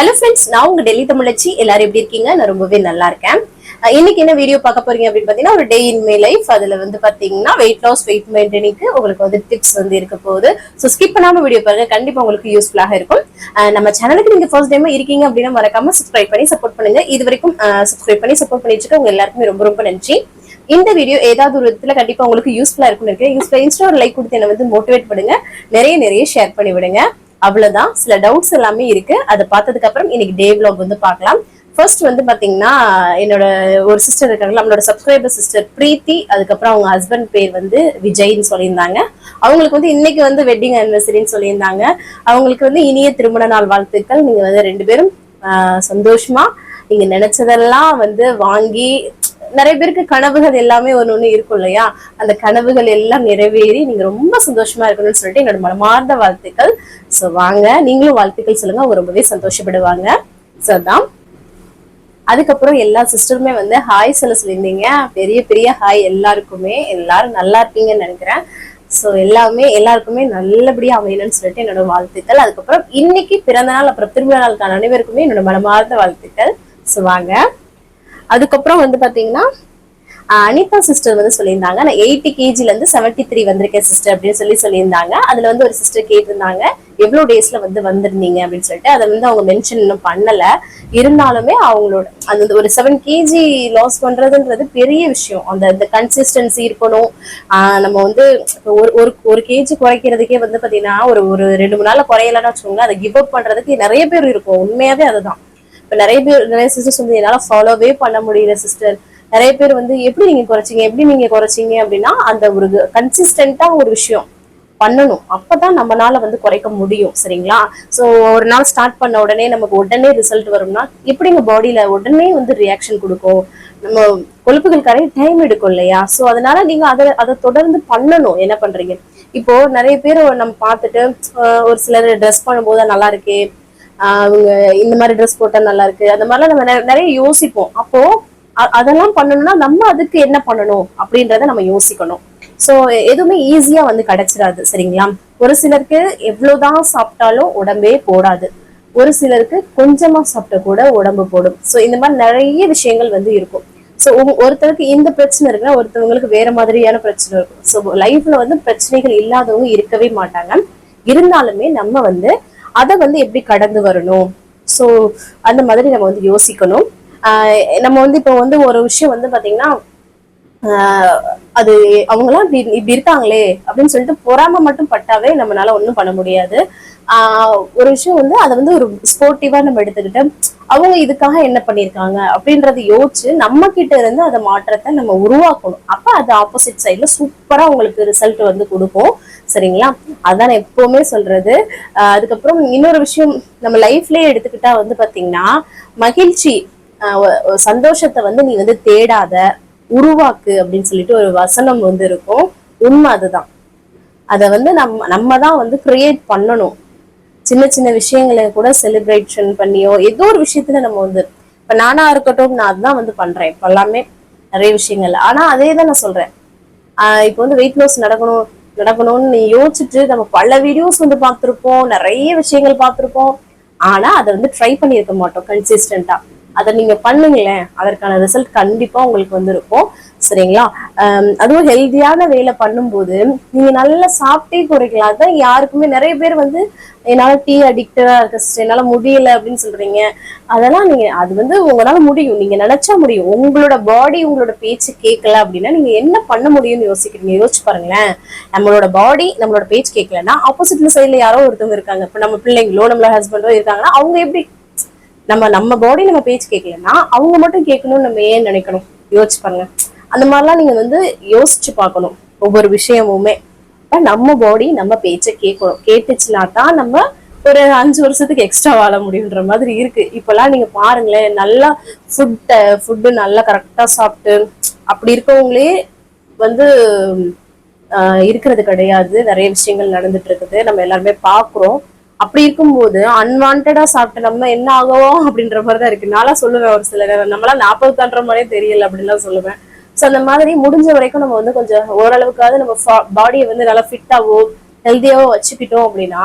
Hello friends நான் உங்க டெல்லி தமிழச்சி. எல்லாரும் எப்படி இருக்கீங்க? நான் ரொம்பவே நல்லா இருக்கேன். இன்னைக்கு என்ன வீடியோ பார்க்க போறீங்க அப்படின்னு பாத்தீங்கன்னா ஒரு டே இன் மை லைஃப் அதுல வந்து பாத்தீங்கன்னா வெயிட் லாஸ் வெயிட் மெயின்டெனிங்க்கு உங்களுக்கு வந்து டிப்ஸ் வந்து இருக்க போகுது. ஸோ ஸ்கிப் பண்ணாம வீடியோ பாருங்க. கண்டிப்பா உங்களுக்கு யூஸ்ஃபுல்லாக இருக்கும். நம்ம சேனலுக்கு நீங்க ஃபர்ஸ்ட் டைம் இருக்கீங்க அப்படின்னா மறக்காம சப்ஸ்கிரைப் பண்ணி சப்போர்ட் பண்ணுங்க. இது வரைக்கும் சப்ஸ்கிரைப் பண்ணி சப்போர்ட் பண்ணிட்டு இருக்க உங்க எல்லாருக்குமே ரொம்ப ரொம்ப நன்றி. இந்த வீடியோ ஏதாவது ஒரு விதத்துல கண்டிப்பா உங்களுக்கு யூஸ்ஃபுல்லா இருக்கும்னு நினைக்கிறேன். யூஸ்ஃபுல்லா இன்ஸ்டா ஒரு லைக் கொடுத்து என்ன வந்து மோட்டிவேட் பண்ணுங்க. நிறைய நிறைய ஷேர் பண்ணி விடுங்க அவ்வளவுதான். சில டவுட்ஸ் எல்லாமே இருக்கு. அதை பார்த்ததுக்கு அப்புறம் இன்னைக்கு டே விலாக் வந்து பார்க்கலாம். ஃபர்ஸ்ட் வந்து பாத்தீங்கன்னா என்னோட ஒரு சிஸ்டர் இருக்காங்க நம்மளோட சப்ஸ்கிரைபர் சிஸ்டர் பிரீத்தி அதுக்கப்புறம் அவங்க ஹஸ்பண்ட் பேர் வந்து விஜய்னு சொல்லியிருந்தாங்க. அவங்களுக்கு வந்து இன்னைக்கு வந்து வெட்டிங் அனிவர்சரின்னு சொல்லியிருந்தாங்க. அவங்களுக்கு வந்து இனிய திருமண நாள் வாழ்த்துக்கள். நீங்க வந்து ரெண்டு பேரும் சந்தோஷமா நீங்க நினைச்சதெல்லாம் வந்து வாங்கி நிறைய பேருக்கு கனவுகள் எல்லாமே ஒன்று ஒண்ணு இருக்கும் இல்லையா? அந்த கனவுகள் எல்லாம் நிறைவேறி நீங்க ரொம்ப சந்தோஷமா இருக்கணும்னு சொல்லிட்டு என்னோட மனமார்ந்த வாழ்த்துக்கள். ஸோ வாங்க. நீங்களும் வாழ்த்துக்கள் சொல்லுங்க. அவங்க ரொம்பவே சந்தோஷப்படுவாங்க. சோ அதான். அதுக்கப்புறம் எல்லா சிஸ்டருமே வந்து ஹாய் சொல்ல சொல்லியிருந்தீங்க. பெரிய பெரிய ஹாய் எல்லாருக்குமே. எல்லாரும் நல்லா இருப்பீங்கன்னு நினைக்கிறேன். ஸோ எல்லாமே எல்லாருக்குமே நல்லபடியா அமையணும்னு சொல்லிட்டு என்னோட வாழ்த்துக்கள். அதுக்கப்புறம் இன்னைக்கு பிறந்த நாள் அப்புறம் திருமண நாளுக்கான அனைவருக்குமே என்னோட மனமார்ந்த வாழ்த்துக்கள். ஸோ வாங்க. அதுக்கப்புறம் வந்து பாத்தீங்கன்னா ஆஹ் அனிதா சிஸ்டர் வந்து சொல்லியிருந்தாங்க. நான் எயிட்டி கேஜில இருந்து செவன்டி த்ரீ வந்திருக்கேன் சிஸ்டர் அப்படின்னு சொல்லி சொல்லியிருந்தாங்க. அதுல வந்து ஒரு சிஸ்டர் கேட்டிருந்தாங்க எவ்வளவு டேஸ்ல வந்து வந்திருந்தீங்க? அப்படின்னு சொல்லிட்டு. அதை வந்து அவங்க மென்ஷன் இன்னும் பண்ணல. இருந்தாலுமே அவங்களோட அந்த ஒரு செவன் கேஜி லாஸ் பண்றதுன்றது பெரிய விஷயம். அந்த அந்த கன்சிஸ்டன்சி இருக்கணும். ஆஹ் நம்ம வந்து ஒரு ஒரு ஒரு கேஜி குறைக்கிறதுக்கே வந்து பாத்தீங்கன்னா ஒரு ஒரு ரெண்டு மூணு நாள் குறையலன்னு வச்சுக்கோங்க அதை கிவ் அப் பண்றதுக்கு நிறைய பேர் இருக்கும். உண்மையாவே அதுதான். இப்ப நிறைய பேர் நிறைய சிஸ்டர்ஸ் வந்து என்னால ஃபாலோவே பண்ண முடியல சிஸ்டர் நிறைய பேர் வந்து எப்படி நீங்க குறைச்சீங்க எப்படி நீங்க குறைச்சீங்க அப்படின்னா அந்த ஒரு கன்சிஸ்டண்டா ஒரு விஷயம் பண்ணணும். அப்பதான் நம்மளால வந்து குறைக்க முடியும் சரிங்களா? சோ ஒரு நாள் ஸ்டார்ட் பண்ண உடனே நமக்கு உடனே ரிசல்ட் வரும்னா எப்படிங்க பாடியில உடனே வந்து ரியாக்ஷன் கொடுக்கும்? நம்ம கொழுப்புகள் கரைய டைம் எடுக்கும் இல்லையா? சோ அதனால நீங்க அதை அதை தொடர்ந்து பண்ணணும். என்ன பண்றீங்க? இப்போ நிறைய பேர் நம்ம பார்த்துட்டு ஒரு சிலர் ட்ரெஸ் பண்ணும்போது நல்லா இருக்கே அவங்க இந்த மாதிரி ட்ரெஸ் போட்டா நல்லா இருக்கு. அந்த மாதிரிலாம் நம்ம நிறைய- யோசிப்போம். அப்போ அதெல்லாம் பண்ணணும்னா நம்ம அதுக்கு என்ன பண்ணணும் அப்படின்றத நம்ம யோசிக்கணும். சோ எதுவுமே ஈஸியா வந்து கிடைச்சிடாது சரிங்களா? ஒரு சிலருக்கு எவ்வளவுதான் சாப்பிட்டாலும் உடம்பே போடாது. ஒரு சிலருக்கு கொஞ்சமா சாப்பிட்ட கூட உடம்பு போடும். சோ இந்த மாதிரி நிறைய விஷயங்கள் வந்து இருக்கும். சோ ஒருத்தருக்கு இந்த பிரச்சனை இருக்குன்னா ஒருத்தவங்களுக்கு வேற மாதிரியான பிரச்சனை இருக்கும். சோ லைஃப்ல வந்து பிரச்சனைகள் இல்லாதவங்க இருக்கவே மாட்டாங்க. இருந்தாலுமே நம்ம வந்து அதை வந்து எப்படி கடந்து வரணும்? ஸோ அந்த மாதிரி நம்ம வந்து யோசிக்கணும். ஆஹ் நம்ம வந்து இப்போ வந்து ஒரு விஷயம் வந்து பார்த்தீங்கன்னா அது அவங்களாம் இப்படி இப்படி இருக்காங்களே அப்படின்னு சொல்லிட்டு பொறாம மட்டும் பட்டாவே நம்மளால ஒண்ணும் பண்ண முடியாது. ஆஹ் ஒரு விஷயம் வந்து அதை வந்து ஒரு ஸ்போர்ட்டிவா நம்ம எடுத்துக்கிட்டு அவங்க இதுக்காக என்ன பண்ணிருக்காங்க அப்படின்றத யோசிச்சு நம்ம கிட்ட இருந்து அதை மாற்றத்தை நம்ம உருவாக்கணும். அப்ப அது ஆப்போசிட் சைட்ல சூப்பரா உங்களுக்கு ரிசல்ட் வந்து கொடுக்கும். சரிங்களா? அதான் நான் எப்பவுமே சொல்றது. ஆஹ் அதுக்கப்புறம் இன்னொரு விஷயம் நம்ம லைஃப்லயே எடுத்துக்கிட்டா வந்து பாத்தீங்கன்னா மகிழ்ச்சி சந்தோஷத்தை வந்து நீ வந்து தேடாத. உருவாக்கு அப்படின்னு சொல்லிட்டு ஒரு வசனம் வந்து இருக்கும். உண்மை அதுதான். அதை வந்து நம்ம நம்ம தான் வந்து கிரியேட் பண்ணணும். சின்ன சின்ன விஷயங்களை கூட செலிப்ரேஷன் பண்ணியோ ஏதோ ஒரு விஷயத்துல நம்ம வந்து இப்ப நானா இருக்கட்டும் நான் அதுதான் வந்து பண்றேன். இப்ப எல்லாமே நிறைய விஷயங்கள். ஆனா அதே தான் நான் சொல்றேன். ஆஹ் இப்போ வந்து வெயிட் லாஸ் நடக்கணும் நடக்கணும்னு நீ யோசிச்சுட்டு நம்ம பல வீடியோஸ் வந்து பார்த்துருப்போம். நிறைய விஷயங்கள் பார்த்திருப்போம். ஆனா அதை வந்து ட்ரை பண்ணியிருக்க மாட்டோம் கன்சிஸ்டண்டா அதை நீங்க பண்ணுங்களேன். அதற்கான ரிசல்ட் கண்டிப்பா உங்களுக்கு வந்து இருக்கும் சரிங்களா அதுவும் ஹெல்தியான வேலை பண்ணும்போது நீங்க நல்லா சாப்பிட்டே குறைக்கலாம் அதான் யாருக்குமே நிறைய பேர் வந்து என்னால டீ அடிக்டடா இருக்க என்னால முடியல அப்படின்னு சொல்றீங்க. அதெல்லாம் நீங்க அது வந்து உங்களால முடியும். நீங்க நினைச்சா முடியும். உங்களோட பாடி உங்களோட பேச்சு கேட்கல அப்படின்னா நீங்க என்ன பண்ண முடியும்னு யோசிக்கிறீங்க? யோசிச்சு பாருங்களேன். நம்மளோட பாடி நம்மளோட பேச்சு கேட்கலன்னா ஆப்போசிட்ல சைட்ல யாரோ ஒருத்தவங்க இருக்காங்க. இப்ப நம்ம பிள்ளைங்களோ நம்மளோட ஹஸ்பண்டோ இருக்காங்கன்னா அவங்க எப்படி நம்ம நம்ம பாடி நம்ம பேச்சு கேட்கலன்னா அவங்க மட்டும் கேட்கணும்னு நம்ம ஏன் நினைக்கணும்? யோசிச்சு பாருங்க. அந்த மாதிரிலாம் நீங்க வந்து யோசிச்சு பார்க்கணும். ஒவ்வொரு விஷயமுமே. நம்ம பாடி நம்ம பேச்சை கேட்கணும். கேட்டுச்சுன்னா தான் நம்ம ஒரு அஞ்சு வருஷத்துக்கு எக்ஸ்ட்ரா வாழ முடியுன்ற மாதிரி இருக்கு. இப்பெல்லாம் நீங்க பாருங்களேன் நல்லா ஃபுட் ஃபுட்டு நல்லா கரெக்டா சாப்பிட்டு அப்படி இருக்கவங்களே வந்து இருக்கிறது கிடையாது. நிறைய விஷயங்கள் நடந்துட்டு இருக்குது. நம்ம எல்லாருமே பாக்குறோம் அப்படி இருக்கும்போது அன்வான்டா சாப்பிட்டு நம்ம என்ன ஆகும் அப்படின்ற மாதிரி தான் இருக்கு நான்லாம் சொல்லுவேன் ஒரு சில நேரம் நம்மளாம் நாற்பது தாண்டுற மாதிரியே தெரியல அப்படின்லாம் சொல்லுவேன். ஸோ அந்த மாதிரி முடிஞ்ச வரைக்கும் நம்ம வந்து கொஞ்சம் ஓரளவுக்காவது நம்ம பாடியை வந்து நல்லா ஃபிட்டாவோ ஹெல்த்தியாவோ வச்சுக்கிட்டோம் அப்படின்னா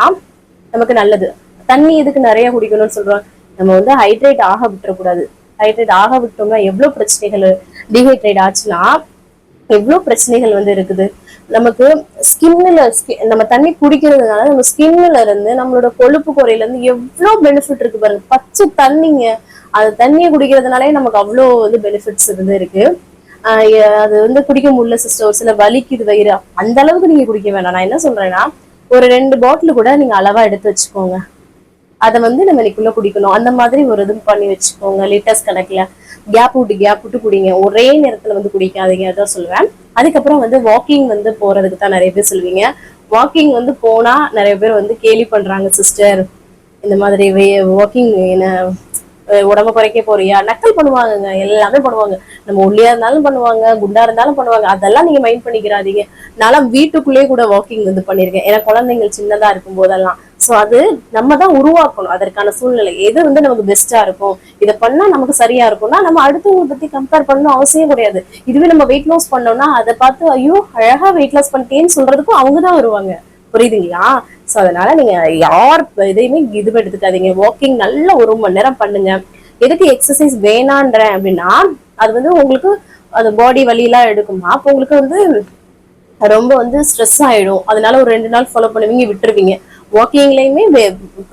நமக்கு நல்லது. தண்ணி எதுக்கு நிறைய குடிக்கணும்னு சொல்றாங்க நம்ம வந்து ஹைட்ரேட் ஆக விட்டுறக்கூடாது. ஹைட்ரேட் ஆக விட்டோம்னா எவ்வளோ பிரச்சனைகள் டீஹைட்ரேட் ஆச்சுன்னா எவ்வளோ பிரச்சனைகள் வந்து இருக்குது? நமக்கு ஸ்கின்ல நம்ம தண்ணி குடிக்கிறதுனால நம்ம ஸ்கின்ல இருந்து நம்மளோட கொழுப்பு குறையில இருந்து எவ்வளவு பெனிஃபிட் இருக்கு பாருங்க. பச்சை தண்ணிங்க. அந்த தண்ணியை குடிக்கிறதுனாலே நமக்கு அவ்வளோ வந்து பெனிஃபிட்ஸ் இருந்து இருக்கு. ஆஹ் அது வந்து குடிக்க முடியல சிஸ்டர் ஒரு சில வலிக்குது வயிறு. அந்த அளவுக்கு நீங்க குடிக்க வேண்டாம் நான் என்ன சொல்றேன்னா ஒரு ரெண்டு பாட்டில் கூட நீங்க அளவா எடுத்து வச்சுக்கோங்க. அதை வந்து நம்ம இன்னைக்குள்ள குடிக்கணும். அந்த மாதிரி ஒரு இது பண்ணி வச்சுக்கோங்க. லிட்டர்ஸ் கணக்குல. கேப் விட்டு கேப் விட்டு குடிங்க. ஒரே நேரத்துல வந்து குடிக்காதீங்க. அதான் சொல்லுவேன். அதுக்கப்புறம் வந்து வாக்கிங் வந்து போறதுக்கு தான் நிறைய பேர் சொல்லுவீங்க. வாக்கிங் வந்து போனா நிறைய பேர் வந்து கேலி பண்றாங்க சிஸ்டர் இந்த மாதிரி வாக்கிங் என்ன உடம்ப குறைக்க போறியா? நக்கல் பண்ணுவாங்கங்க எல்லாமே பண்ணுவாங்க. நம்ம ஒல்லியா இருந்தாலும் பண்ணுவாங்க குண்டா இருந்தாலும் பண்ணுவாங்க. அதெல்லாம் நீங்க மைண்ட் பண்ணிக்கிறாதீங்க. நான் வீட்டுக்குள்ளேயே கூட வாக்கிங் வந்து பண்ணிருக்கேன் ஏன்னா குழந்தைங்கள் சின்னதா இருக்கும் போதெல்லாம் சோ அது நம்ம தான் உருவாக்கணும். அதற்கான சூழ்நிலை. எது வந்து நமக்கு பெஸ்டா இருக்கும்? இதை பண்ணா நமக்கு சரியா இருக்கும்னா நம்ம அடுத்தவங்க பத்தி கம்பேர் பண்ணணும் அவசியம் கிடையாது. இதுவே நம்ம வெயிட் லாஸ் பண்ணோம்னா அதை பார்த்து ஐயோ அழகா வெயிட் லாஸ் பண்ணிட்டேன்னு சொல்றதுக்கும் அவங்க தான் வருவாங்க. புரியுதுங்களா? சோ அதனால நீங்க யார் இதையுமே இது எடுத்துக்காதீங்க வாக்கிங் நல்ல ஒரு மணி நேரம் பண்ணுங்க. எதுக்கு எக்ஸசைஸ் வேணான்றேன் அப்படின்னா அது வந்து உங்களுக்கு அந்த பாடி வலியெல்லாம் எடுக்குமா? அப்போ உங்களுக்கு வந்து ரொம்ப வந்து ஸ்ட்ரெஸ் ஆயிடும். அதனால ஒரு ரெண்டு நாள் ஃபாலோ பண்ணுவீங்க விட்டுருவீங்க. வாக்கிங்லயுமே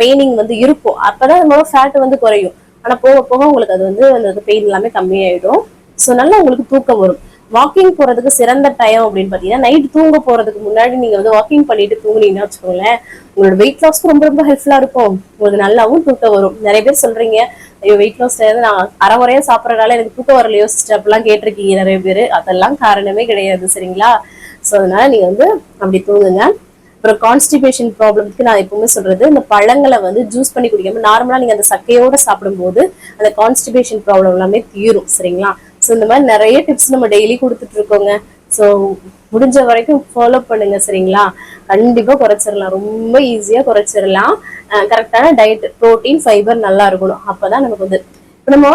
பெயினிங் வந்து இருக்கும். அப்பதான் நம்மளோட ஃபேட் வந்து குறையும். ஆனா போக போக உங்களுக்கு அது வந்து அந்த பெயின் எல்லாமே கம்மியாயிடும். ஸோ நல்லா உங்களுக்கு தூக்கம் வரும். வாக்கிங் போறதுக்கு சிறந்த டைம் அப்படின்னு பாத்தீங்கன்னா நைட் தூங்க போறதுக்கு முன்னாடி நீங்க வந்து வாக்கிங் பண்ணிட்டு தூங்குனீங்கன்னா வச்சுக்கோங்களேன் உங்களோட வெயிட் லாஸ்க்கு ரொம்ப ரொம்ப ஹெல்ப்ஃபுல்லா இருக்கும். உங்களுக்கு நல்லாவும் தூக்கம் வரும். நிறைய பேர் சொல்றீங்க ஐயோ வெயிட் லாஸ் நான் அரை முறையா சாப்பிடறதால எனக்கு தூக்கம் வரலையோ சிஸ்டர் அப்படிலாம் கேட்டிருக்கீங்க நிறைய பேர். அதெல்லாம் காரணமே கிடையாது சரிங்களா? ஸோ அதனால நீங்க வந்து அப்படி தூங்குங்க. அப்புறம் கான்ஸ்டிபேஷன் ப்ராப்ளம்க்கு நான் எப்பவுமே சொல்றது இந்த பழங்களை வந்து ஜூஸ் பண்ணி குடிக்காம நார்மலா நீங்க அந்த சக்கையோட சாப்பிடும்போது அந்த கான்ஸ்டிபேஷன் ப்ராப்ளம் எல்லாமே தீரும் சரிங்களா? ஸோ இந்த மாதிரி நிறைய டிப்ஸ் நம்ம டெய்லி கொடுத்துட்டு இருக்கோங்க. ஸோ முடிஞ்ச வரைக்கும் ஃபாலோ பண்ணுங்க சரிங்களா? கண்டிப்பா குறைச்சிடலாம். ரொம்ப ஈஸியா குறைச்சிடலாம். கரெக்டான டயட் ப்ரோட்டீன் ஃபைபர் நல்லா இருக்கணும். அப்பதான் நமக்கு வந்து இப்போ நம்ம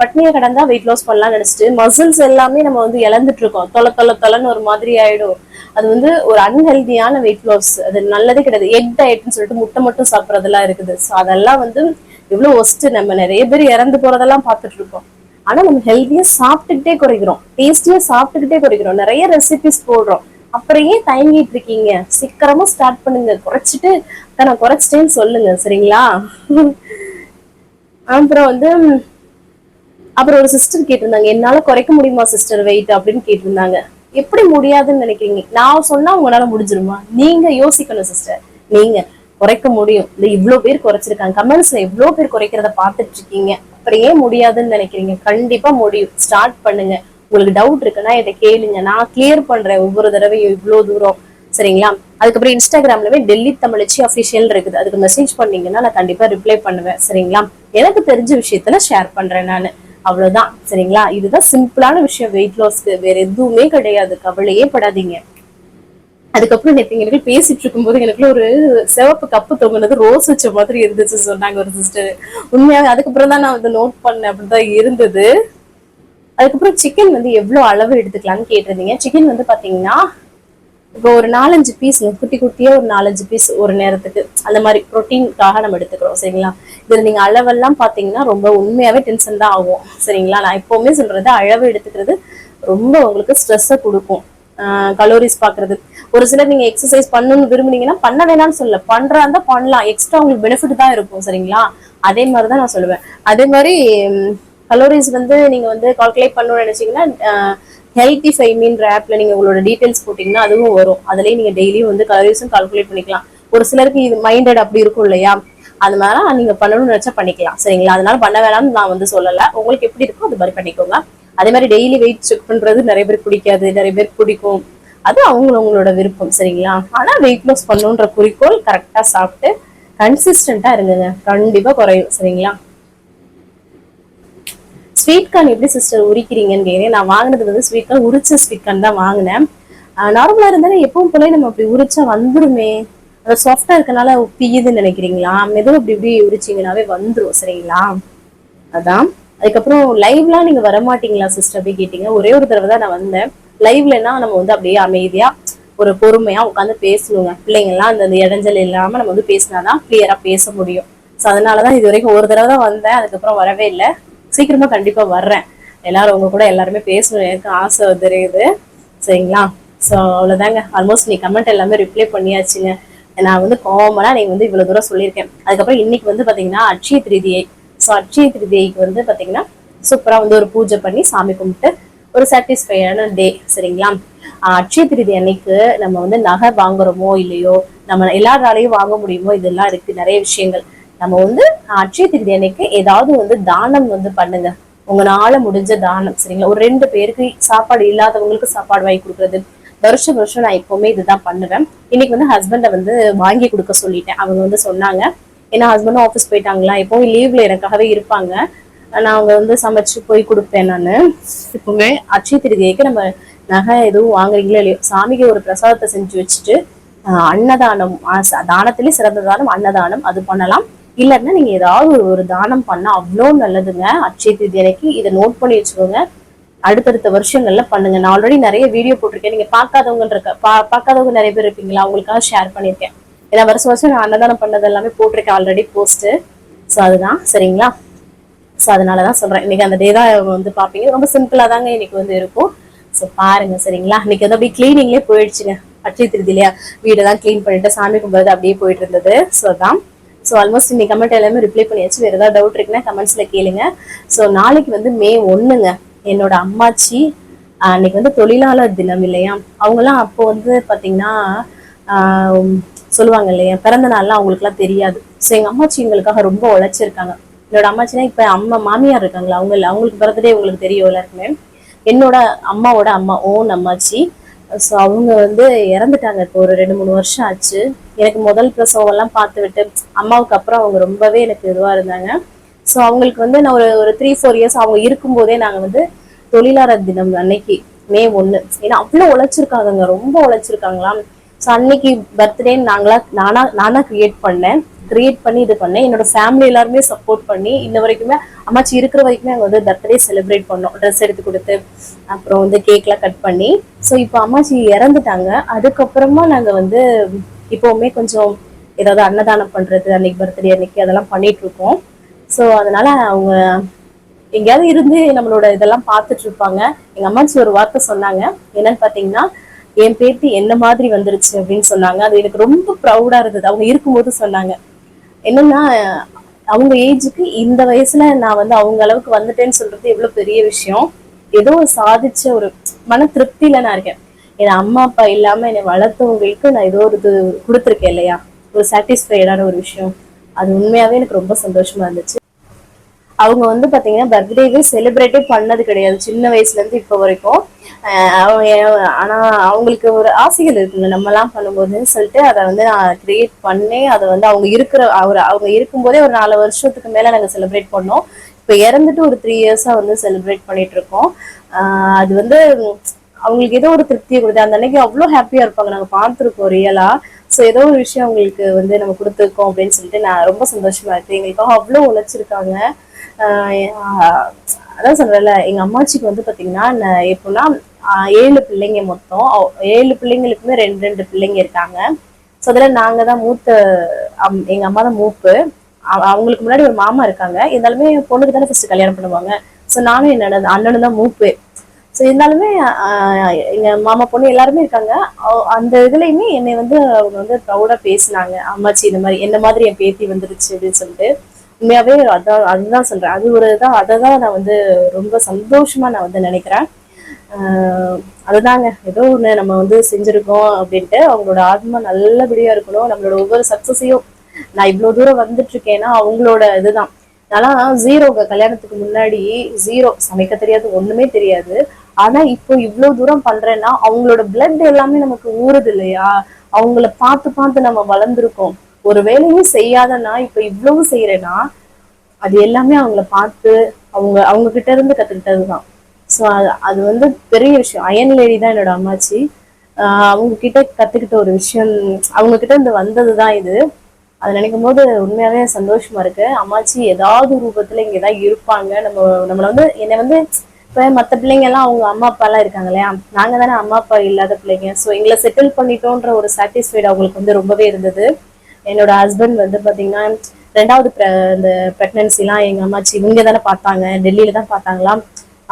பட்னியை கடந்தா வெயிட் லாஸ் பண்ணலாம் நினைச்சிட்டு மசில்ஸ் எல்லாமே நம்ம வந்து இழந்துட்டு இருக்கோம். தொலை தொலை தொலைன்னு ஒரு மாதிரி ஆயிடும். அது வந்து ஒரு அன்ஹெல்தியான வெயிட் லாஸ் அது நல்லதே கிடையாது. எக் டயட்னு சொல்லிட்டு முட்டை மட்டும் சாப்பிட்றதெல்லாம் இருக்குது. ஸோ அதெல்லாம் வந்து எவ்வளவு ஒஸ்ட் நம்ம நிறைய பேர் இறந்து போறதெல்லாம் பார்த்துட்டு இருக்கோம். ஆனா நம்ம ஹெல்த்தியா சாப்பிட்டுக்கிட்டே குறைக்கிறோம். டேஸ்டியா சாப்பிட்டுக்கிட்டே குறைக்கிறோம். நிறைய ரெசிபிஸ் போடுறோம். அப்புறம் ஏன் தயங்கிட்டு இருக்கீங்க? சீக்கிரமா ஸ்டார்ட் பண்ணுங்க. குறைச்சிட்டு நான் குறைச்சிட்டேன்னு சொல்லுங்க. சரிங்களா? அப்புறம் வந்து அப்புறம் ஒரு சிஸ்டர் கேட்டிருந்தாங்க. என்னால குறைக்க முடியுமா சிஸ்டர் வெயிட் அப்படின்னு கேட்டிருந்தாங்க. எப்படி முடியாதுன்னு நினைக்கிறீங்க? நான் சொன்னா உங்களால முடிஞ்சிருமா? நீங்க யோசிக்கணும் சிஸ்டர் நீங்க குறைக்க முடியும். இந்த இவ்வளவு பேர் குறைச்சிருக்காங்க. கமெண்ட்ஸ்ல எவ்வளவு பேர் குறைக்கிறத பாத்துட்டு இருக்கீங்க அப்புறம் ஏன் முடியாதுன்னு நினைக்கிறீங்க? கண்டிப்பா முடியும். ஸ்டார்ட் பண்ணுங்க. உங்களுக்கு டவுட் இருக்குன்னா இதை கேளுங்க. நான் கிளியர் பண்றேன் ஒவ்வொரு தடவையும் இவ்வளவு தூரம். சரிங்களா? அதுக்கப்புறம் இன்ஸ்டாகிராம்லவே டெல்லி தமிழச்சி அஃபிஷியல் இருக்குது. அதுக்கு மெசேஜ் பண்ணீங்கன்னா நான் கண்டிப்பா ரிப்ளை பண்ணுவேன். சரிங்களா? எனக்கு தெரிஞ்ச விஷயத்துல ஷேர் பண்றேன் நான். அவ்வளவுதான். சரிங்களா? இதுதான் சிம்பிளான விஷயம். வெயிட் லாஸ்க்கு வேற எதுவுமே கிடையாது. கவலையே படாதீங்க. அதுக்கப்புறம் நேற்று எங்களுக்கு பேசிட்டு இருக்கும்போது எனக்குள்ள ஒரு சிவப்பு கப்பு தொங்குனது ரோஸ் வச்ச மாதிரி இருந்துச்சு சொன்னாங்க ஒரு சிஸ்டர் உண்மையாக அதுக்கப்புறம் தான் நான் வந்து நோட் பண்ணேன். அப்படிதான் இருந்தது. அதுக்கப்புறம் சிக்கன் வந்து எவ்வளவு அளவு எடுத்துக்கலாம்னு கேட்டிருந்தீங்க. சிக்கன் வந்து பாத்தீங்கன்னா இப்போ ஒரு நாலஞ்சு பீஸ் குட்டி குட்டியா ஒரு நாலஞ்சு பீஸ் ஒரு நேரத்துக்கு அந்த மாதிரி ப்ரோட்டீனுக்காக நம்ம எடுத்துக்கிறோம் சரிங்களா? இதில் நீங்கள் அளவெல்லாம் பார்த்தீங்கன்னா ரொம்ப உண்மையாவே டென்ஷன் தான் ஆகும் சரிங்களா? நான் எப்போவுமே சொல்றது அளவு எடுத்துக்கிறது ரொம்ப உங்களுக்கு ஸ்ட்ரெஸ்ஸை கொடுக்கும். கலோரிஸ் பாக்குறது. ஒரு சிலர் நீங்கள் எக்ஸசைஸ் பண்ணணும்னு விரும்புனீங்கன்னா பண்ண வேணாம்னு சொல்ல பண்றா இருந்தால் பண்ணலாம். எக்ஸ்ட்ரா உங்களுக்கு பெனிஃபிட் தான் இருக்கும் சரிங்களா? அதே மாதிரி தான் நான் சொல்லுவேன். அதே மாதிரி கலோரிஸ் வந்து நீங்கள் வந்து கால்குலேட் பண்ணணும்னு நினைச்சீங்கன்னா ஹெல்த்தி சைமின்ற ஆப்ல நீங்க உங்களோட டீடைல்ஸ் போட்டீங்கன்னா அதுவும் வரும். அதுலயே நீங்க டெய்லியும் வந்து கலோரிஸும் கால்குலேட் பண்ணிக்கலாம். ஒரு சிலருக்கு இது மைண்டட் அப்படி இருக்கும் இல்லையா? அது மாதிரி நீங்க பண்ணணும்னு நினைச்சா பண்ணிக்கலாம். சரிங்களா? அதனால பண்ண வேணாம்னு நான் வந்து சொல்லல. உங்களுக்கு எப்படி இருக்கோ அது மாதிரி பண்ணிக்கோங்க. அதே மாதிரி டெய்லி வெயிட் செக் பண்றது நிறைய பேர் பிடிக்காது. நிறைய பேர் பிடிக்கும். அது அவங்களவங்களோட விருப்பம். சரிங்களா? ஆனா வெயிட் லாஸ் பண்ணுன்ற குறிக்கோள் கரெக்டா சாப்பிட்டு கன்சிஸ்டண்டா இருங்க கண்டிப்பா குறையும். சரிங்களா? ஸ்வீட் கார்ன் எப்படி சிஸ்டர் உரிக்கிறீங்கன்னு கேட்குறேன் நான் வாங்கினது வந்து ஸ்வீட் கார்ன் உரிச்ச ஸ்வீட் கார்ன் தான் வாங்கினேன். நார்மலா இருந்தாலும் எப்பவும் போல நம்ம அப்படி உரிச்சா வந்துருமே. அது சாஃப்டா இருக்கனால பியுதுன்னு நினைக்கிறீங்களா? மெதுவும் அப்படி இப்படி உரிச்சிங்கனாவே வந்துரும் சரிங்களா? அதான். அதுக்கப்புறம் லைவ்லாம் நீங்க வரமாட்டீங்களா சிஸ்டர் அப்படி கேட்டீங்க. ஒரே ஒரு தடவை தான் நான் வந்தேன். லைவ்லன்னா நம்ம வந்து அப்படியே அமைதியா ஒரு பொறுமையா உட்காந்து பேசணுங்க. பிள்ளைங்கள்லாம் அந்த இடைஞ்சல் இல்லாம நம்ம வந்து பேசினாதான் கிளியரா பேச முடியும். ஸோ அதனாலதான் இது வரைக்கும் ஒரு தடவை தான் வந்தேன். அதுக்கப்புறம் வரவே இல்லை. சீக்கிரமா கண்டிப்பா வர்றேன். எல்லாரும் உங்க கூட எல்லாருமே பேசணும் எனக்கு ஆசை தெரியுது சரிங்களா? ஸோ அவ்வளோதாங்க ஆல்மோஸ்ட் நீ கமெண்ட் எல்லாமே ரிப்ளை பண்ணியாச்சுங்க. நான் வந்து காமனா நீங்க வந்து இவ்வளவு தூரம் சொல்லியிருக்கேன். அதுக்கப்புறம் இன்னைக்கு வந்து பாத்தீங்கன்னா அட்சய திருதியை. ஸோ அட்சய திருதியைக்கு வந்து பாத்தீங்கன்னா சூப்பரா வந்து ஒரு பூஜை பண்ணி சாமி கும்பிட்டு ஒரு சாட்டிஸ்ஃபைடான டே சரிங்களா? அட்சய திருதி அன்னைக்கு நம்ம வந்து நகை வாங்குறோமோ இல்லையோ நம்ம எல்லாராலையும் வாங்க முடியுமோ இதெல்லாம் இருக்கு. நிறைய விஷயங்கள். நம்ம வந்து அட்சய திருதி அன்னைக்கு ஏதாவது வந்து தானம் வந்து பண்ணுங்க. உங்களால முடிஞ்ச தானம் சரிங்களா? ஒரு ரெண்டு பேருக்கு சாப்பாடு இல்லாதவங்களுக்கு சாப்பாடு வாங்கி கொடுக்குறது. வருஷம் வருஷம் நான் எப்பவுமே இதுதான் பண்ணுவேன். இன்னைக்கு வந்து ஹஸ்பண்டை வந்து வாங்கி கொடுக்க சொல்லிட்டேன். அவங்க வந்து சொன்னாங்க ஏன்னா ஹஸ்பண்டும் ஆஃபீஸ் போயிட்டாங்களா? எப்பவும் லீவ்ல எனக்காகவே இருப்பாங்க. நான் அவங்க வந்து சமைச்சு போய் கொடுப்பேன் நான். இப்பவுமே அட்சய திருதியைக்கு நம்ம நகை எதுவும் வாங்குறீங்களோ இல்லையோ சாமிக்கு ஒரு பிரசாதத்தை செஞ்சு வச்சுட்டு அன்னதானம் தானத்திலே சிறந்த தானம் அன்னதானம் அது பண்ணலாம். இல்லைன்னா நீங்க ஏதாவது ஒரு ஒரு தானம் பண்ணா அவ்வளோ நல்லதுங்க. அச்சய திருதி அன்னைக்கு இதை நோட் பண்ணி வச்சுக்கோங்க. அடுத்தடுத்த வருஷங்கள்ல பண்ணுங்க. நான் ஆல்ரெடி நிறைய வீடியோ போட்டிருக்கேன். நீங்க பார்க்காதவங்க இருக்க பா பார்க்காதவங்க நிறைய பேர் இருப்பீங்களா? அவங்களுக்காக ஷேர் பண்ணியிருக்கேன். ஏன்னா வருஷம் வருஷம் நான் அன்னதானம் பண்ணது எல்லாமே போட்டிருக்கேன் ஆல்ரெடி போஸ்ட் ஸோ அதுதான். சரிங்களா? ஸோ அதனால தான் சொல்றேன். இன்னைக்கு அந்த டே தான் வந்து பார்ப்பீங்க. ரொம்ப சிம்பிளா தாங்க இன்னைக்கு வந்து இருக்கும். ஸோ பாருங்க. சரிங்களா? இன்னைக்கு வந்து அப்படியே கிளீனிங்லேயே போயிடுச்சுங்க. அச்சய திருதி இல்லையா வீடெல்லாம் க்ளீன் பண்ணிட்டு சாமி கும்பிடுறது அப்படியே போயிட்டு இருந்தது. ஸோ அதான். ஸோ ஆல்மோஸ்ட் இன்னைக்கு கமெண்ட் எல்லாமே ரிப்ளை பண்ணியாச்சு. வேறு ஏதாவது டவுட் இருக்குன்னா கமெண்ட்ஸில் கேளுங்க. ஸோ நாளைக்கு வந்து மே ஒண்ணுங்க. என்னோட அம்மாச்சி ஆஹ் அன்னைக்கு வந்து தொழிலாளர் தினம் இல்லையா? அவங்கெல்லாம் அப்போ வந்து பாத்தீங்கன்னா ஆஹ் சொல்லுவாங்க இல்லையா? பிறந்த நாள்லாம் அவங்களுக்குலாம் தெரியாது. ஸோ எங்க அம்மாச்சி எங்களுக்காக ரொம்ப உழைச்சிருக்காங்க. என்னோட அம்மாச்சினா இப்ப அம்மா மாமியார் இருக்காங்களா? அவங்க அவங்களுக்கு பிறந்ததே உங்களுக்கு தெரியும் எல்லாருக்குமே. என்னோட அம்மாவோட அம்மா ஓன் அம்மாச்சி. ஸோ அவங்க வந்து இறந்துட்டாங்க. இப்போ ஒரு ரெண்டு மூணு வருஷம் ஆச்சு. எனக்கு முதல் பிரசவம் எல்லாம் பார்த்து விட்டு அம்மாவுக்கு அப்புறம் அவங்க ரொம்பவே எனக்கு இதுவாக இருந்தாங்க. ஸோ அவங்களுக்கு வந்து நான் ஒரு ஒரு த்ரீ ஃபோர் இயர்ஸ் அவங்க இருக்கும்போதே நாங்க வந்து தொழிலாளர் தினம் அன்னைக்கு மே ஒண்ணு. ஏன்னா அவ்வளவு உழைச்சிருக்காங்கங்க. ரொம்ப உழைச்சிருக்காங்களாம். ஸோ அன்னைக்கு பர்த்டே நாங்களா நானா நானா கிரியேட் பண்ணேன். கிரியேட் பண்ணி இது பண்ணேன். என்னோட ஃபேமிலி எல்லாருமே சப்போர்ட் பண்ணி இன்ன வரைக்குமே அம்மாச்சி இருக்கிற வரைக்குமே அங்கே வந்து பர்த்டே செலிப்ரேட் பண்ணோம். ட்ரெஸ் எடுத்து கொடுத்து அப்புறம் வந்து கேக்லாம் கட் பண்ணி. ஸோ இப்போ அம்மாச்சி இறந்துட்டாங்க. அதுக்கப்புறமா நாங்கள் வந்து இப்போவுமே கொஞ்சம் ஏதாவது அன்னதானம் பண்றது அன்னைக்கு பர்த்டே அன்னைக்கு அதெல்லாம் பண்ணிட்டு இருக்கோம் ஸோ அதனால அவங்க எங்கேயாவது இருந்து நம்மளோட இதெல்லாம் பார்த்துட்டு இருப்பாங்க. எங்க அம்மாச்சி ஒரு வார்த்தை சொன்னாங்க. என்னன்னு பாத்தீங்கன்னா என் பேத்தி என்ன மாதிரி வந்துருச்சு அப்படின்னு சொன்னாங்க. அது எனக்கு ரொம்ப ப்ரௌடா இருந்தது. அவங்க இருக்கும்போது சொன்னாங்க. என்னன்னா அவங்க ஏஜுக்கு இந்த வயசுல நான் வந்து அவங்க அளவுக்கு வந்துட்டேன்னு சொல்றது எவ்வளவு பெரிய விஷயம். ஏதோ சாதிச்ச ஒரு மன திருப்தியில நான் இருக்கேன். என் அம்மா அப்பா இல்லாம என்னை வளர்த்தவங்களுக்கு நான் ஏதோ ஒரு இது கொடுத்துருக்கேன் இல்லையா? ஒரு சாட்டிஸ்ஃபைடான ஒரு விஷயம். அது உண்மையாவே எனக்கு ரொம்ப சந்தோஷமா இருந்துச்சு. அவங்க வந்து பார்த்தீங்கன்னா பர்த்டேவே செலிப்ரேட்டே பண்ணது கிடையாது. சின்ன வயசுல இருந்து இப்போ வரைக்கும். ஆஹ் அவங்க ஆனா அவங்களுக்கு ஒரு ஆசைகள் இருக்குங்க. நம்ம எல்லாம் பண்ணும்போதுன்னு சொல்லிட்டு அதை வந்து நான் கிரியேட் பண்ணி அதை வந்து அவங்க இருக்கிற அவர் அவங்க இருக்கும்போதே ஒரு நாலு வருஷத்துக்கு மேல நாங்கள் செலிப்ரேட் பண்ணோம். இப்போ இறந்துட்டு ஒரு த்ரீ இயர்ஸா வந்து செலிப்ரேட் பண்ணிட்டு இருக்கோம். ஆஹ் அது வந்து அவங்களுக்கு ஏதோ ஒரு திருப்தியை கொடுத்து அந்த அன்னைக்கு அவ்வளோ ஹாப்பியா இருப்பாங்க. நாங்கள் பார்த்துருக்கோம் ரியலா ஸோ ஏதோ ஒரு விஷயம் அவங்களுக்கு வந்து நம்ம கொடுத்துருக்கோம் அப்படின்னு சொல்லிட்டு நான் ரொம்ப சந்தோஷமா இருக்கு. எங்களுக்காக அவ்வளோ உழைச்சிருக்காங்க. அதான் சொல்றேன்ல எங்க அம்மாச்சிக்கு வந்து பாத்தீங்கன்னா எப்படின்னா ஏழு பிள்ளைங்க மொத்தம் ஏழு பிள்ளைங்களுக்குமே ரெண்டு ரெண்டு பிள்ளைங்க இருக்காங்க. ஸோ அதில் நாங்கள் தான் மூத்த அம்- எங்க அம்மா தான் மூப்பு. அவங்களுக்கு முன்னாடி ஒரு மாமா இருக்காங்க. இருந்தாலுமே பொண்ணுக்கு தானே ஃபஸ்ட்டு கல்யாணம் பண்ணுவாங்க. ஸோ நானும் என்னோட அண்ணனும் தான் மூப்பு. ஸோ இருந்தாலுமே ஆஹ் எங்க மாமா பொண்ணு எல்லாருமே இருக்காங்க. அந்த இதுலயுமே என்னை வந்து அவங்க வந்து ப்ரௌடாக பேசினாங்க. அம்மாச்சி இந்த மாதிரி என்ன மாதிரி என் பேத்தி வந்துருச்சு அப்படின்னு சொல்லிட்டு. உண்மையாவே அதான் அதுதான் சொல்றேன். அது ஒரு இதான் அதை தான் நான் வந்து ரொம்ப சந்தோஷமா நான் வந்து நினைக்கிறேன். ஆஹ் அதுதாங்க. ஏதோ ஒண்ணு நம்ம வந்து செஞ்சிருக்கோம் அப்படின்ட்டு அவங்களோட ஆத்மா நல்லபடியா இருக்கணும். நம்மளோட ஒவ்வொரு சக்சஸையும் நான் இவ்வளவு தூரம் வந்துட்டு இருக்கேன்னா அவங்களோட இதுதான். நான் ஜீரோங்க கல்யாணத்துக்கு முன்னாடி ஜீரோ சமைக்க தெரியாது ஒண்ணுமே தெரியாது. ஆனா இப்போ இவ்வளவு தூரம் பண்றேன்னா அவங்களோட பிளட் எல்லாமே நமக்கு ஊறுது இல்லையா? அவங்கள பார்த்து பார்த்து நம்ம வளர்ந்துருக்கோம். ஒரு வேலையும் செய்யாதனா இப்ப இவ்வளவு செய்யறேன்னா அது எல்லாமே அவங்கள பார்த்து அவங்க அவங்க கிட்ட இருந்து கத்துக்கிட்டதுதான். ஸோ அது அது வந்து பெரிய விஷயம். அயன் லேடி தான் என்னோட அம்மாச்சி. ஆஹ் அவங்க கிட்ட கத்துக்கிட்ட ஒரு விஷயம் அவங்க கிட்ட இருந்து வந்ததுதான் இது. அதை நினைக்கும் போது உண்மையாவே சந்தோஷமா இருக்கு. அம்மாச்சி ஏதாவது ரூபத்துல இங்க தான் இருப்பாங்க. நம்ம நம்மள வந்து என்னை வந்து இப்ப மத்த பிள்ளைங்க எல்லாம் அவங்க அம்மா அப்பா எல்லாம் இருக்காங்க இல்லையா? நாங்க தானே அம்மா அப்பா இல்லாத பிள்ளைங்க. ஸோ எங்களை செட்டில் பண்ணிட்டோன்ற ஒரு சாட்டிஸ்ஃபைடு அவங்களுக்கு வந்து ரொம்பவே இருந்தது. என்னோட ஹஸ்பண்ட் வந்து பாத்தீங்கன்னா ரெண்டாவது இந்த ப்ரெக்னன்சிலாம் எங்க அம்மாச்சி இவங்க தானே பார்த்தாங்க டெல்லியில தான் பார்த்தாங்களாம்.